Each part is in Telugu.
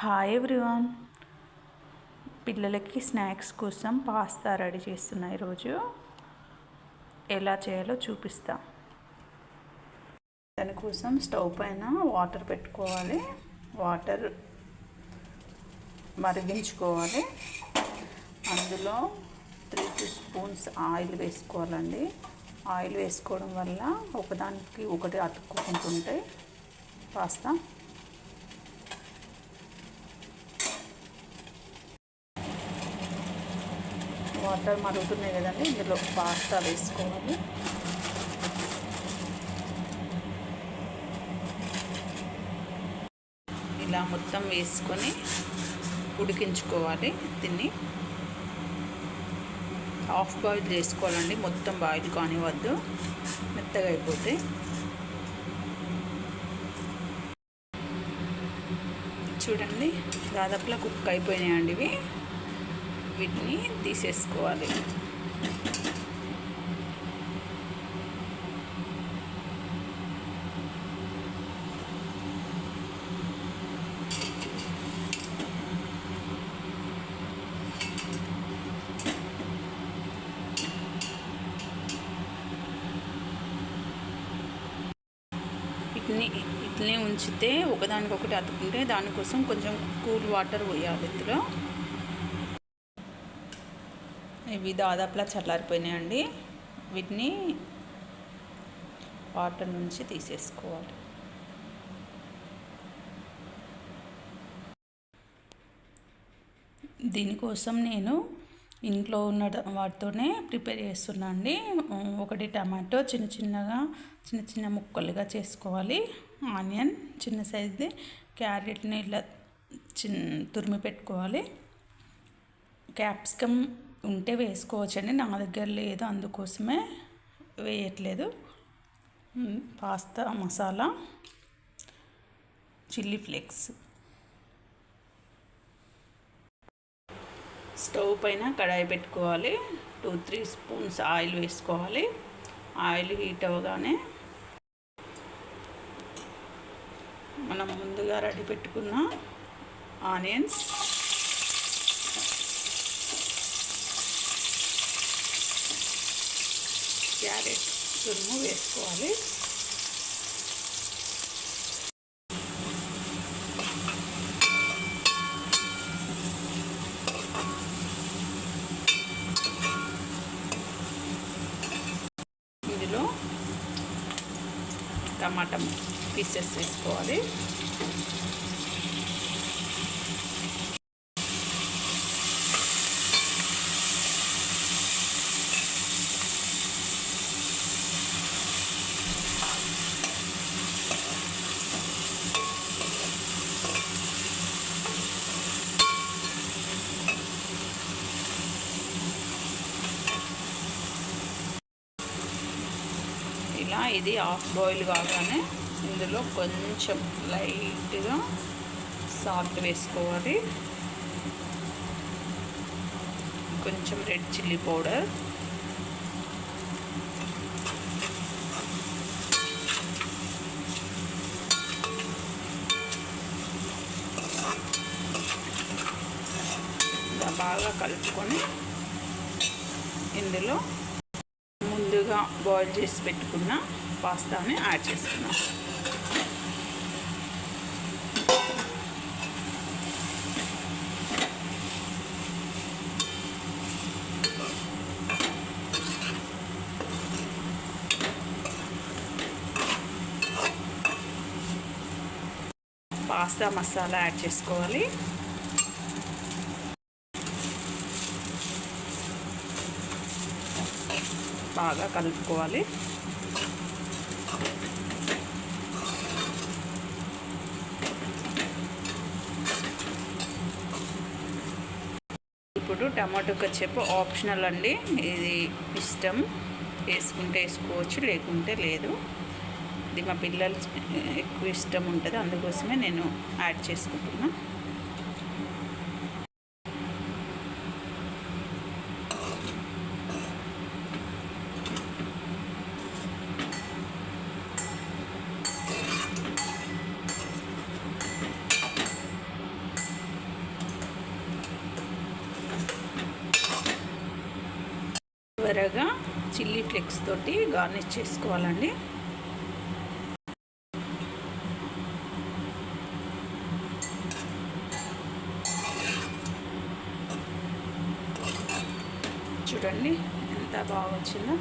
హాయ్ ఎవ్రీవన్ పిల్లలకి స్నాక్స్ కోసం పాస్తా రెడీ చేస్తున్నా ఈరోజు. ఎలా చేయాలో చూపిస్తా. దానికోసం స్టవ్ పైన వాటర్ పెట్టుకోవాలి. వాటర్ మరిగించుకోవాలి. అందులో త్రీ టూ స్పూన్స్ ఆయిల్ వేసుకోవాలండి. ఆయిల్ వేసుకోవడం వల్ల ఒకదానికి ఒకటి అతుక్కుంటుంటాయి. పాస్తా. వాటర్ మరుగుతున్నాయి కదండి ఇందులో పాస్తా వేసుకోవాలి. ఇలా మొత్తం వేసుకొని ఉడికించుకోవాలి దీన్ని. హాఫ్ బాయిల్ చేసుకోవాలండి మొత్తం బాయిల్ కానివద్దు మెత్తగా అయిపోతే. చూడండి దాదాపులా కుక్ అయిపోయినాయండి ఇవి. వీటిని తీసేసుకోవాలి. వీటిని ఇట్లనే ఉంచితే ఒకదానికొకటి అతుకుంటే దానికోసం కొంచెం కూల్ వాటర్ పోయాలి ఇందులో. ఇవి దాదాపులా చల్లారిపోయినాయండి. వీటిని వాటర్ నుంచి తీసేసుకోవాలి. దీనికోసం నేను ఇంట్లో ఉన్న వాటితోనే ప్రిపేర్ చేస్తున్నా అండి ఒకటి టమాటో చిన్న చిన్నగా చిన్న చిన్న ముక్కలుగా చేసుకోవాలి. ఆనియన్ చిన్న సైజుది క్యారెట్ని ఇలా చిన్ తురిమి పెట్టుకోవాలి. క్యాప్సికమ్ ఉంటే వేసుకోవచ్చండి. నా దగ్గర లేదు అందుకోసమే వేయట్లేదు. Pasta masala chilli flakes. Stove పైన కడాయి పెట్టుకోవాలి. టూ త్రీ స్పూన్స్ ఆయిల్ వేసుకోవాలి. ఆయిల్ హీట్ అవ్వగానే మనం ముందుగా రెడీ పెట్టుకున్న ఆనియన్స్ క్యారెట్ తురుము వేసుకోవాలి. ఇందులో టమాటా పీసెస్ వేసుకోవాలి. ఇలా ఇది హాఫ్ బాయిల్ కాగానే ఇందులో కొంచెం లైట్గా సాల్ట్ వేసుకోవాలి. కొంచెం రెడ్ చిల్లీ పౌడర్. బాగా కలుపుకొని ఇందులో ముందుగా బాయిల్ చేసి పెట్టుకున్న పాస్తాని యాడ్ చేసుకున్నాం పాస్తా మసాలా యాడ్ చేసుకోవాలి. బాగా కలుపుకోవాలి. ఇప్పుడు టమాటో కచ్చప్ ఆప్షనల్ అండి. ఇది ఇష్టం. వేసుకుంటే వేసుకోవచ్చు లేకుంటే లేదు. ఇది మా పిల్లలు ఎక్కువ ఇష్టం ఉంటుంది అందుకోసమే నేను యాడ్ చేసుకుంటున్నాను త్వరగా చిల్లీ ఫ్లేక్స్ తోటి గార్నిష్ చేసుకోవాలండి. చూడండి ఎంత బాగా వచ్చిందో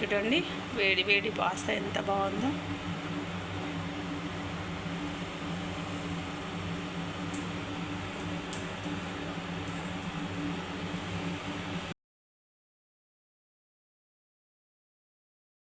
చూడండి. వేడి వేడి పాస్తా ఎంత బాగుందో.